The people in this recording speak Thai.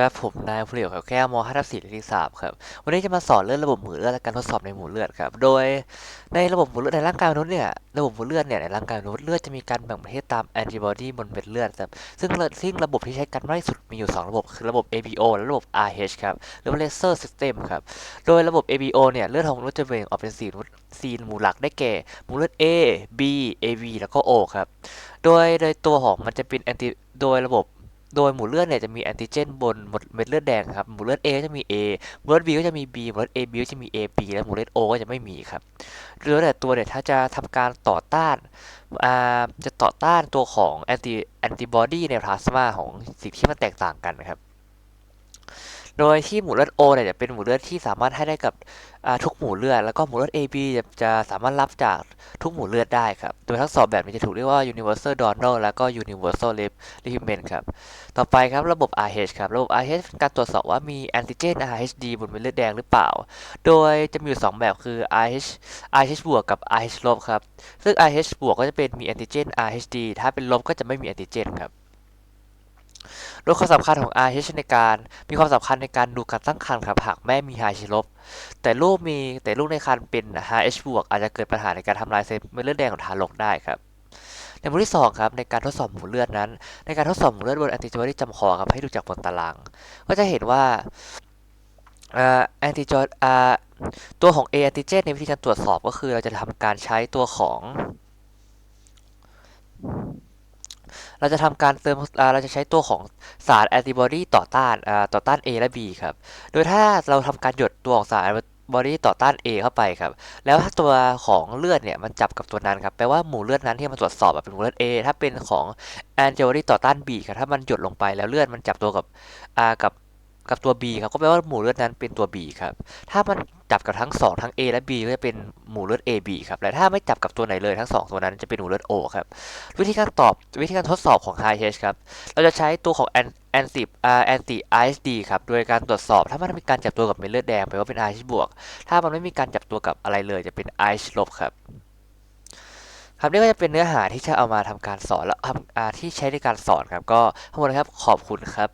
ครับผมนายผู้เรียกแก้วม5ทับ4เลขที่3ครับ วันนี้จะมาสอนเรื่องระบบหมู่เลือดและการทดสอบในหมู่เลือดครับ โดยในระบบหมู่เลือดในร่างกายมนุษย์เนี่ยระบบหมู่เลือดเนี่ยในร่างกายมนุษย์เลือดจะมีการแบ่งประเภทตามแอนติบอดีบนเม็ดเลือดครับซึ่งระซึ่งระบบที่ใช้กันมากที่สุดมีอยู่ 2 ระบบคือระบบ ABO และระบบ RH ครับหรือว่า Laser System ครับโดยระบบ ABO เนี่ยเลือดของมนุษย์จะแบ่งออกเป็นสีสีหมู่หลักได้แก่หมู่เลือด A B AB แล้วก็ O ครับโดยโดยตัวของมันจะเป็นแอนติโดยระบบ โดยหมู่เลือดเนี่ยจะมีแอนติเจนบนหมดเม็ดเลือดแดงครับ หมู่เลือด A ก็จะมี A หมู่เลือด B ก็จะมี B หมู่เลือด AB ก็จะมี AB และหมู่เลือด O ก็จะไม่มีครับโดยแต่ตัวเนี่ยถ้าจะทำการต่อต้านาจะต่อต้านตัวของแอนติแอนติบอดีในพลาสมาของสิ่งที่มันแตกต่างกันนะครับ โดยที่หมู่เลือด O เนี่ยจะเป็นหมู่เลือดที่สามารถให้ได้กับทุกหมู่เลือด แล้วก็หมู่เลือด AB จะจะสามารถรับจากทุกหมู่เลือดได้ครับ โดยทั้งสองแบบนี้จะถูกเรียกว่า universal donor แล้วก็ universal recipient ครับ ต่อไปครับระบบ RH ครับ ระบบ RH เป็นการตรวจสอบว่ามีแอนติเจน RHD บนเม็ดเลือดแดงหรือเปล่า โดยจะมีอยู่ 2 แบบคือ RH RH บวกกับ RH ลบครับ ซึ่ง RH บวกก็จะเป็นมีแอนติเจน RHD ถ้าเป็นลบก็จะไม่มีแอนติเจนครับ โดยความสำคัญของ RH ในการมีความสำคัญในการดูการตั้งครรภ์ครับหากแม่มี RH ลบ แต่ลูกมีแต่ลูกในครรภ์เป็น RH บวกอาจจะเกิดปัญหาในการทำลายเซลล์เม็ดเลือดแดงของทารกได้ครับในหมู่ที่2ครับในการทดสอบหมู่เลือดนั้น ในการทดสอบหมู่เลือดบนแอนติบอดีจำคอครับให้ดูจากบนตาราง ก็จะเห็นว่าแอนติจอตัวของ A แอนติเจนในวิธีการตรวจสอบก็คือเราจะทำการใช้ตัวของ เราจะทำการเติมเราจะใช้ตัวของสารแอนติบอดีต่อต้านต่อต้าน A และ B ครับ โดยถ้าเราทำการหยดตัวของสารบอดี้ต่อต้าน A เข้าไปครับ แล้วถ้าตัวของเลือดเนี่ยมันจับกับตัวนั้นครับแปลว่าหมู่เลือดนั้นที่มันตรวจสอบเป็นหมู่เลือด A ถ้าเป็นของแอนติบอดีต่อต้าน B ครับถ้ามันหยดลงไปแล้วเลือดมันจับตัวกับอากับ กับตัว B ครับก็แปลว่าหมู่เลือดนั้นเป็นตัว B ครับถ้ามันจับกับทั้ง 2 ทั้ง A และ B ก็จะเป็นหมู่เลือด AB ครับและถ้าไม่จับกับตัวไหนเลยทั้ง 2 ตัวนั้นจะเป็นหมู่เลือด O ครับวิธีการตอบวิธีการทดสอบของ HH ครับเราจะใช้ตัวของ an- anti อ่า anti ISD ครับโดยการตรวจสอบถ้ามันมีการจับตัวกับเม็ดเลือดแดงแปลว่าเป็น IH บวก ถ้ามันไม่มีการจับตัวกับอะไรเลยจะเป็น IH ลบครับครับนี่ก็จะเป็นเนื้อหาที่จะเอามาทำการสอนและทำอ่าที่ใช้ในการสอนครับ ก็ทั้งหมดนะครับขอบคุณครับ